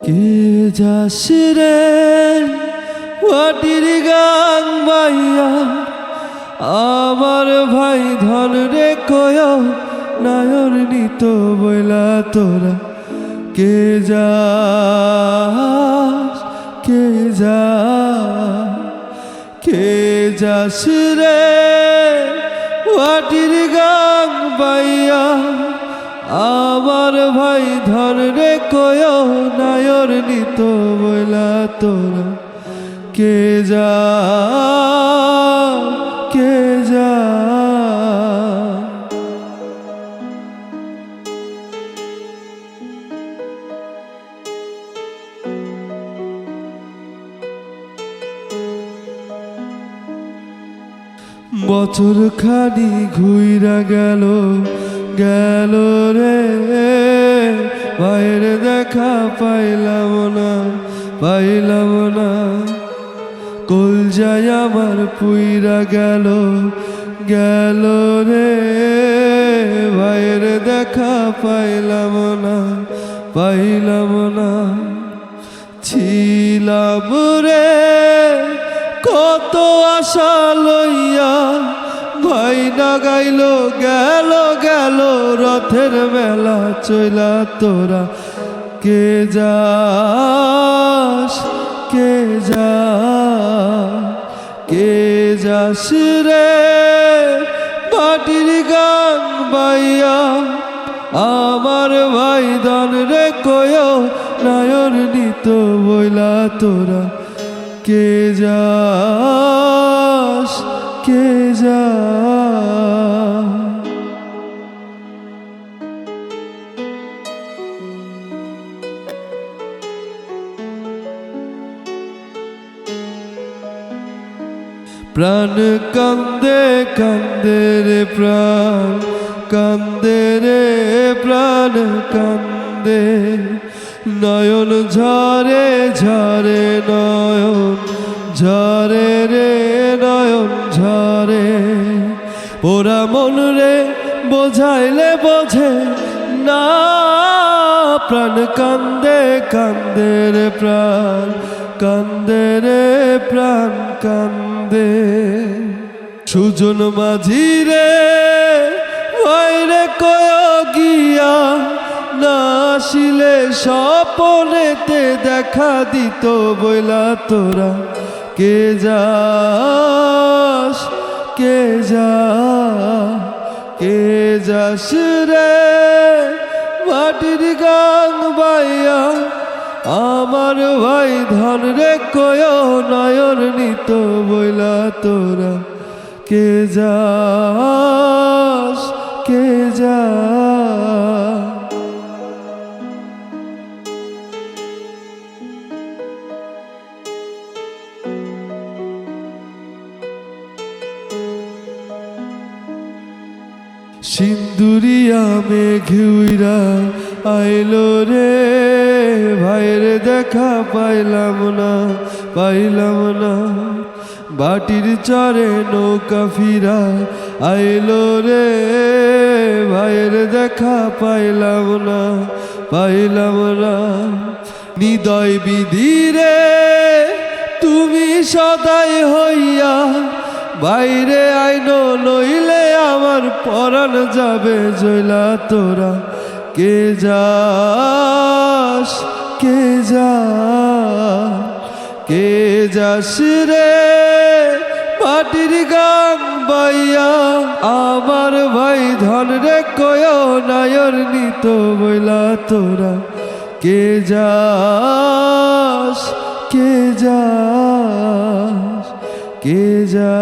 কে যাস রে মাটির গান বাইয়া, আমার ভাই ধন রে কয়, নায়র নিত বইলা তোরা। কে যাস কে যা, কে যাস রে মাটির গান আমার ভাই ধর রে কয় নায়র নিত বইলা তোরা। কে যা বছর খানি ঘুইরা গেল গেল রে। বাইরে দেখা পাইলাম না পাইলাম না। কল যায় আমার পুইরা গেল গেল রে। বাইরে দেখা পাইলাম না পাইলাম না। ছিলাম রে। কত আশা লইয়া ভাই না গাইল গেল গেল, রথের মেলা চইলা তোরা। কে যাস, কে যা কে যাস রে? মাটির গান বাইয়া আমার ভাই ধন রে, কয় নায়র নিত বইলা তোরা। কে যাস কে যা প্রাণ কান্দে কান্দে রে প্রাণ কান্দে রে প্রাণ কান্দে নয়ন ঝরে ঝরে নয়ন, ঝরে রে নয়ন, ঝরে। ওরা মন রে, বোঝাইলে বোঝে না, প্রাণ কান্দে কান্দে রে প্রাণ, কান্দে রে প্রাণ, কান্দে। সুজন মাঝি রে বাইরে কয় গিয়া না আসিলে স্বপনেতে দেখা দিত বইলা তোরা। কে যাস, কে যা কে যাস রে? মাটির গান বাইয়া আমার ভাই ধন রে, কয় নয়ন নিত বইলা তোরা। কে যাস, কে যা সিন্দুরিয়া মেঘুইরা আইলো রে, ভাইয়ের দেখা পাইলাম না পাইলাম না। বাটির চরে নৌকা ফিরা আইলো রে, ভাইয়ের দেখা পাইলাম না পাইলাম না। নিদয় বিধি রে, তুমি সদাই হইয়া বাইরে আইনো নইলে আমার পরাণ যাবে জইলা তোরা। কে যাস, কে যা কে যাস রে? মাটির গান বাইয়া, আমার ভাই ধন রে, কয় নায়র নিত বইলা তোরা। কে যাস কে যাস, কে যা